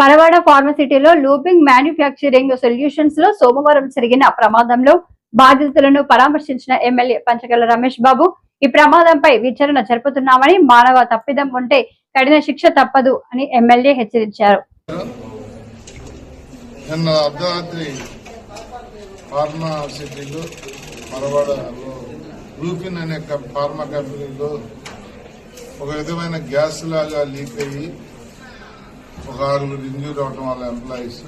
పరవాడ ఫార్మసిటీలో looping Manufacturing సొల్యూషన్స్లో సోమవారం జరిగిన ప్రమాదంలో బాధితులను పరామర్శించిన ఎమ్మెల్యే పంచగల రమేష్ బాబు. ఈ ప్రమాదంపై విచారణ జరుపుతున్నామని మానవ తప్పిదం ఉంటే కఠిన శిక్ష తప్పదు అని ఎమ్మెల్యే హెచ్చరించారు. ఒక విధమైన గ్యాస్ లాగా లీక్ అయ్యి ఒక ఆరుగురు ఇంజూర్ అవటం వాళ్ళ ఎంప్లాయీస్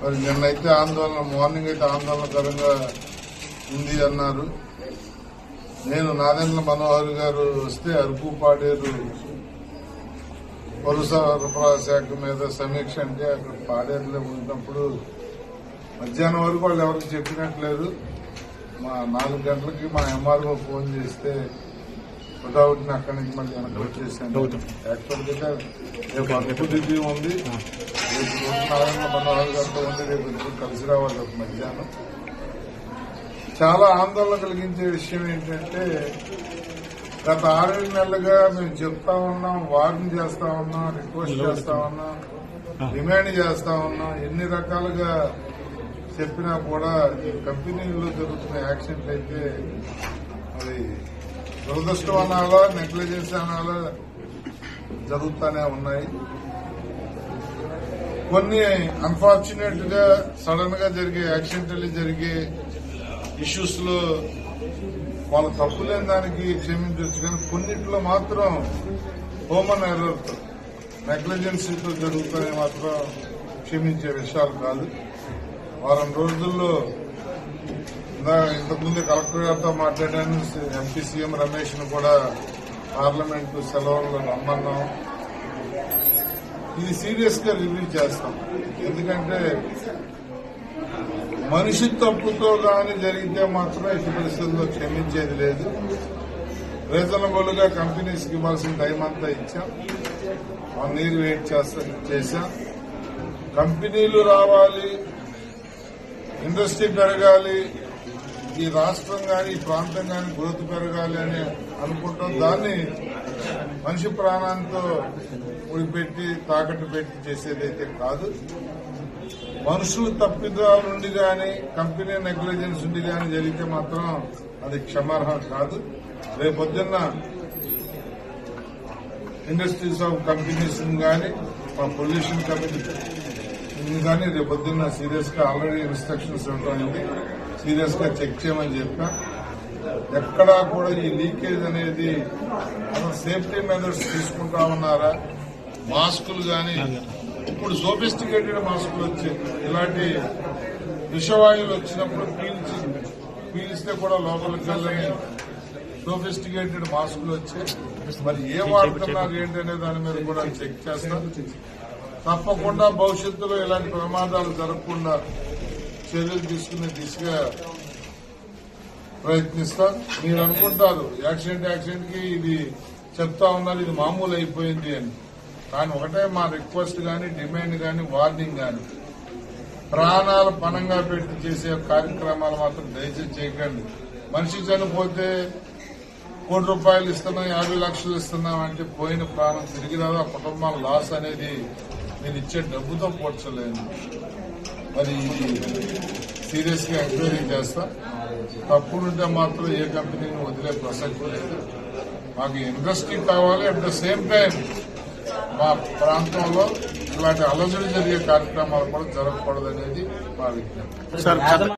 మరి నిన్నైతే ఆందోళన మార్నింగ్ అయితే ఆందోళనకరంగా ఉంది అన్నారు. నేను నాదెండ్ల మనోహర్ గారు వస్తే అరుపు పాడేరు పౌర సరఫరా శాఖ మీద సమీక్ష అంటే అక్కడ పాడేరులో ఉన్నప్పుడు మధ్యాహ్నం వరకు వాళ్ళు ఎవరికి చెప్పినట్లేదు. మా నాలుగు గంటలకి మా ఎంఆర్ఓ ఫోన్ చేస్తే హుటాహుటిని అక్కడి నుంచి మళ్ళీ వెనక్కి వచ్చేసాను యాక్చువల్గా రేపు రివ్యూ ఉంది. రేపు నారాయణ మనోహర్ గారితో ఉంది. రేపు కలిసి రావాలి రేపు మధ్యాహ్నం. చాలా ఆందోళన కలిగించే విషయం ఏంటంటే గత ఆరేడు నెలలుగా మేము చెప్తా ఉన్నాం వార్న్ చేస్తా ఉన్నాం రిక్వెస్ట్ చేస్తా ఉన్నాం డిమాండ్ చేస్తా ఉన్నాం. ఎన్ని రకాలుగా చెప్పినా కూడా ఈ కంపెనీల్లో జరుగుతున్న యాక్సిడెంట్ అయితే దురదృష్టం అనాలా నెగ్లిజెన్స్ అనాలా జరుగుతూనే ఉన్నాయి. కొన్ని అన్ఫార్చునేట్గా సడన్గా జరిగే యాక్సిడెంటల్ జరిగే ఇష్యూస్లో వాళ్ళ తప్పు లేని దానికి క్షమించవచ్చు. కానీ కొన్నిట్లో మాత్రం హోమన్ ఎర్రర్ నెగ్లిజెన్సీతో జరుగుతాయి మాత్రం క్షమించే విషయాలు కాదు. వారం రోజుల్లో ఇంతకుముందు కలెక్టర్ గారితో మాట్లాడాను ఎంపీ సీఎం రమేష్ను కూడా పార్లమెంట్ సెలవులు రమ్మన్నాం. ఇది సీరియస్గా రివ్యూ చేస్తాం. ఎందుకంటే మనిషి తప్పుతో గాని జరిగితే మాత్రం ఇటు పరిస్థితుల్లో క్షమించేది లేదు. రీజనబుల్గా కంపెనీస్కి ఇవ్వాల్సిన టైం అంతా ఇచ్చాం. వన్ ఇయర్ వెయిట్ చేస్తా చేశాం. కంపెనీలు రావాలి ఇండస్ట్రీ పెరగాలి ఈ రాష్ట్రం కానీ ఈ ప్రాంతం కానీ గ్రోత్ పెరగాలి అని అనుకుంటాం. దాన్ని మనిషి ప్రాణాంతో ముడిపెట్టి తాకట్టు పెట్టి చేసేదైతే కాదు. మనుషులు తప్పిదాల నుండి కానీ కంపెనీ నెగ్లిజెన్స్ నుండి కానీ జరిగితే మాత్రం అది క్షమార్హం కాదు. రేపొద్దున్న ఇండస్ట్రీస్ ఆఫ్ కంపెనీస్ కానీ మా పొల్యూషన్ కమిటీ కానీ రేపొద్దున్న సీరియస్గా ఆల్రెడీ ఇన్స్ట్రక్షన్స్ ఇవ్వడానికి గా చెక్ చేయమని చెప్పా ఎక్కడా కూడా ఈ లీకేజ్ అనేది అసలు సేఫ్టీ మెజర్స్ తీసుకుంటా ఉన్నారా? మాస్కులు కానీ ఇప్పుడు సోఫిస్టికేటెడ్ మాస్కులు వచ్చాయి. ఇలాంటి విషవాయువులు వచ్చినప్పుడు పీల్చి పీలిస్తే కూడా లోపలికి వెళ్ళని సోఫిస్టికేటెడ్ మాస్కులు వచ్చాయి. మరి ఏ వాడుతున్నారు ఏంటనే దాని మీద కూడా చెక్ చేస్తాం. తప్పకుండా భవిష్యత్తులో ఇలాంటి ప్రమాదాలు జరగకుండా చర్యలు తీసుకునే దిశగా ప్రయత్నిస్తాం. మీరు అనుకుంటారు యాక్సిడెంట్ యాక్సిడెంట్కి ఇది చెప్తా ఉన్నారు ఇది మామూలు అయిపోయింది అని. కానీ ఒకటే మా రిక్వెస్ట్ గాని డిమాండ్ గాని వార్నింగ్ గాని. ప్రాణాలు పణంగా పెట్టి చేసే కార్యక్రమాలు మాత్రం దయచేసి చేయకండి. మనిషి చనిపోతే కోటి రూపాయలు ఇస్తున్నాం యాభై లక్షలు ఇస్తున్నాం అంటే పోయిన ప్రాణం తిరిగి రాదు. ఆ కుటుంబాల లాస్ అనేది నేను ఇచ్చే డబ్బుతో పోడ్చలేదు మరి సీరియస్గా ఎంక్వైరీ చేస్తా. తప్పులుంటే మాత్రం ఏ కంపెనీని వదిలే ప్రసక్తి లేదు. మాకు ఇండస్ట్రీ కావాలి. అట్ ద సేమ్ టైం మా ప్రాంతంలో ఇలాంటి అలజడి జరిగే కార్యక్రమాలు కూడా జరగకూడదనేది మా విజ్ఞప్తి.